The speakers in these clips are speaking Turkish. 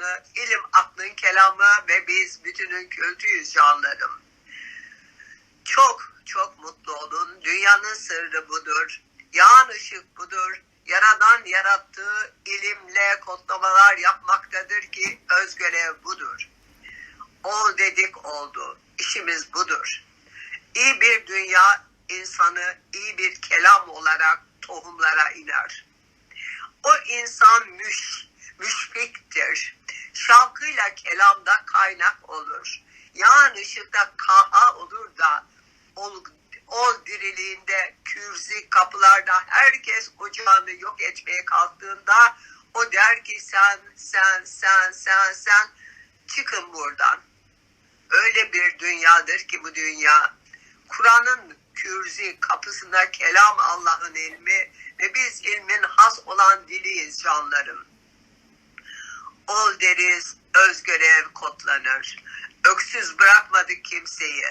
insanı, ilim aklın kelamı ve biz bütünün kültüyüz canlarım. Çok çok mutlu olun. Dünyanın sırrı budur. Yağan ışık budur. Yaradan yarattığı ilimle kodlamalar yapmaktadır ki özgörev budur. Ol dedik oldu. İşimiz budur. İyi bir dünya insanı iyi bir kelam olarak tohumlara iner. O insan müş, müşfiktir. Şavkıyla kelamda kaynak olur. Yağan ışıkta kaha olur da ol, ol diriliğinde kürzi kapılarda herkes ocağını yok etmeye kalktığında o der ki sen sen sen sen sen çıkın buradan. Öyle bir dünyadır ki bu dünya Kur'an'ın kürzi kapısında kelam Allah'ın ilmi ve biz ilmin has olan diliyiz canlarım. Ol deriz, öz görev kodlanır. Öksüz bırakmadık kimseyi.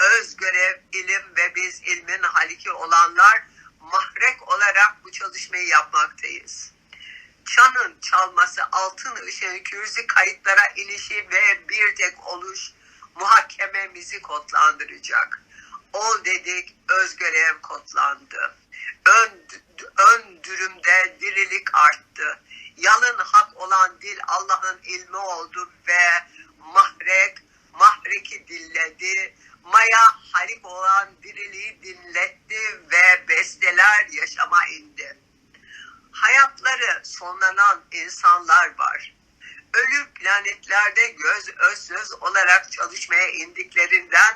Öz görev, ilim ve biz ilmin haliki olanlar mahrek olarak bu çalışmayı yapmaktayız. Çanın çalması, altın ışığı, kürzi kayıtlara inişi ve bir tek oluş muhakememizi kodlandıracak. Ol dedik, öz görev kodlandı. Ön, ön dürümde dirilik arttı. Yalın hak olan dil Allah'ın ilmi oldu ve mahrek, mahreki dilledi. Maya halik olan diriliği dinletti ve besteler yaşama indi. Hayatları sonlanan insanlar var. Ölü planetlerde göz özsüz olarak çalışmaya indiklerinden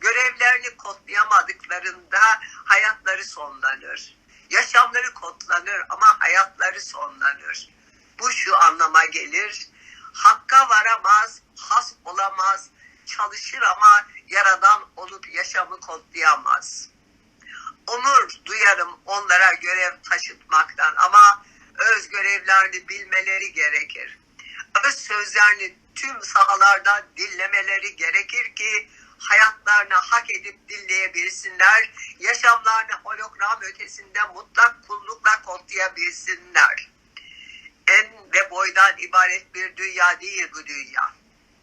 görevlerini kodlayamadıklarında hayatları sonlanır. Yaşamları kodlanır ama hayatları sonlanır. Bu şu anlama gelir. Hakka varamaz, has olamaz, çalışır ama yaradan olup yaşamı kodlayamaz. Onur duyarım onlara görev taşıtmaktan ama öz görevlerini bilmeleri gerekir. Öz sözlerini tüm sahalarda dinlemeleri gerekir ki hayatlarını hak edip dinleyebilsinler, yaşamlarını hologram ötesinde mutlak kullukla kodlayabilsinler. En ve boydan ibaret bir dünya değil bu dünya.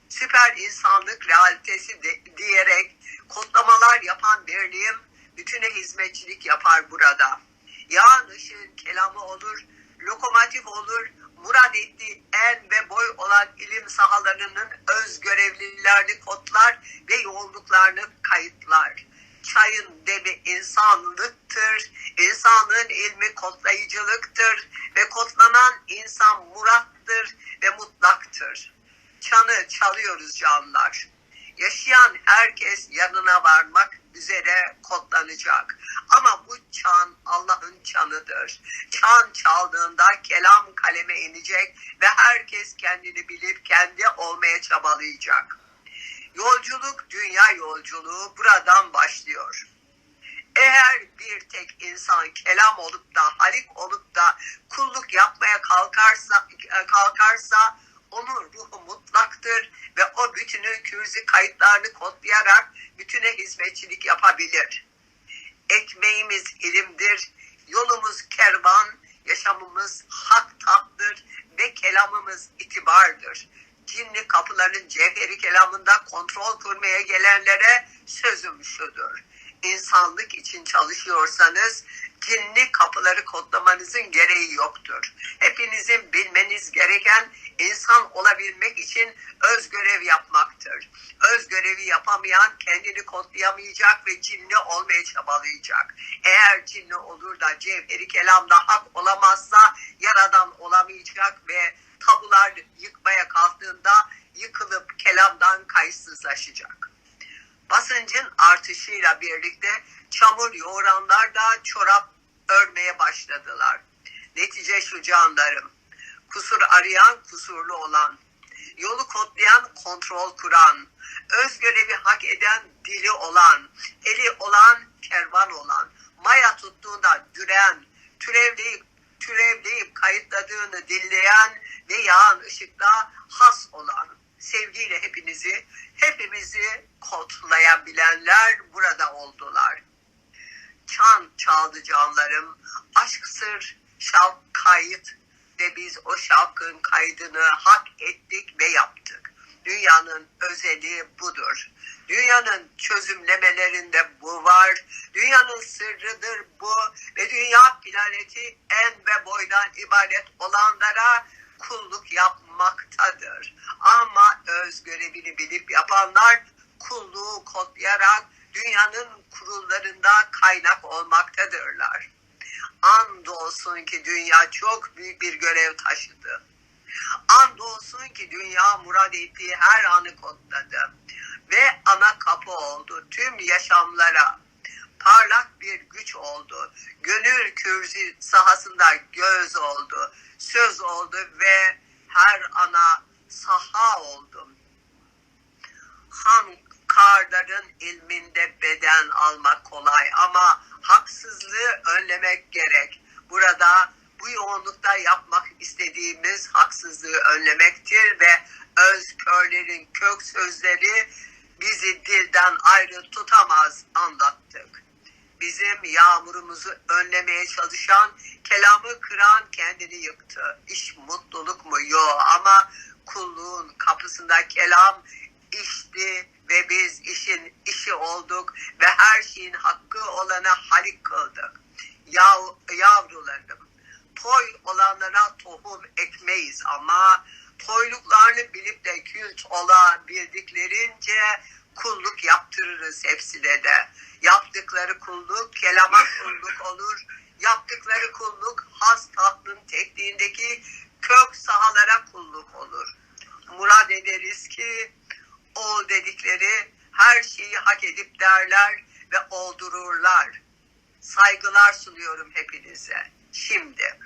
Süper insanlık realitesi de, diyerek kodlamalar yapan birliğim bütüne hizmetçilik yapar burada. Yağan ışığın kelamı olur, lokomotif olur, murad ettiği en ve boy olan ilim sahalarının öz görevlilerini kodlar ve yoğunluklarını kayıtlar. Çayın demi insanlıktır, insanlığın ilmi kodlayıcılıktır ve kodlanan insan murattır ve mutlaktır. Çanı çalıyoruz canlar. Yaşayan herkes yanına varmak üzere kodlanacak. Ama bu çan Allah'ın çanıdır. Çan çaldığında kelam kaleme inecek ve herkes kendini bilip kendi olmaya çabalayacak. Yolculuk dünya yolculuğu buradan başlıyor. Eğer bir tek insan kelam olup da halik olup da kulluk yapmaya kalkarsa kalkarsa onun ruhu mutlaktır ve o bütünün kürzi kayıtlarını kodlayarak bütüne hizmetçilik yapabilir. Ekmeğimiz ilimdir, yolumuz kervan, yaşamımız hak tahtır ve kelamımız itibardır. Kapıların cevheri kelamında kontrol kurmaya gelenlere sözüm şudur. İnsanlık için çalışıyorsanız cinli kapıları kodlamanızın gereği yoktur. Hepinizin bilmeniz gereken insan olabilmek için öz görev yapmaktır. Öz görevi yapamayan kendini kodlayamayacak ve cinli olmaya çabalayacak. Eğer cinli olur da cevheri kelamda hak olamazsa yaradan olamayacak ve tabular yıkmaya kalktığında yıkılıp kelamdan kayıtsızlaşacak. Basıncın artışıyla birlikte çamur yoğuranlar da çorap örmeye başladılar. Netice şu canlarım. Kusur arayan kusurlu olan, yolu kodlayan kontrol kuran, öz görevi hak eden dili olan, eli olan kervan olan, maya tuttuğunda düren, türevleyip türevleyip kayıtladığını dinleyen ve yağan ışıkla has olan kaydını hak ettik ve yaptık. Dünyanın özeli budur. Dünyanın çözümlemelerinde bu var. Dünyanın sırrıdır bu ve dünya planeti en ve boydan ibaret olanlara kulluk yapmaktadır. Ama öz görevini bilip yapanlar kulluğu kodlayarak dünyanın kurullarında kaynak olmaktadırlar. Andolsun ki dünya çok büyük bir görev taşıdı. Andolsun ki dünya murad ettiği her anı kodladı ve ana kapı oldu tüm yaşamlara. Parlak bir güç oldu. Gönül kürsü sahasında göz oldu, söz oldu ve her ana saha oldu. Hankarların ilminde beden almak kolay ama haksızlığı önlemek gerek. Burada bu yoğunlukta yapmak istediğimiz haksızlığı önlemektir ve öz körlerin kök sözleri bizi dilden ayrı tutamaz anlattık. Bizim yağmurumuzu önlemeye çalışan, kelamı kıran kendini yıktı. İş mutluluk mu? Yok ama kulluğun kapısında kelam işti ve biz işin işi olduk ve her şeyin hakkı olana halik kıldık. Yav, yavrularım, toy olanlara tohum ekmeyiz ama toyluklarını bilip de kült olabildiklerince kulluk yaptırırız hepsine de. Yaptıkları kulluk kelama kulluk olur. Yaptıkları kulluk has tatlın tekniğindeki kök sahalara kulluk olur. Murad ederiz ki ol dedikleri her şeyi hak edip derler ve oldururlar. Saygılar sunuyorum hepinize. Şimdi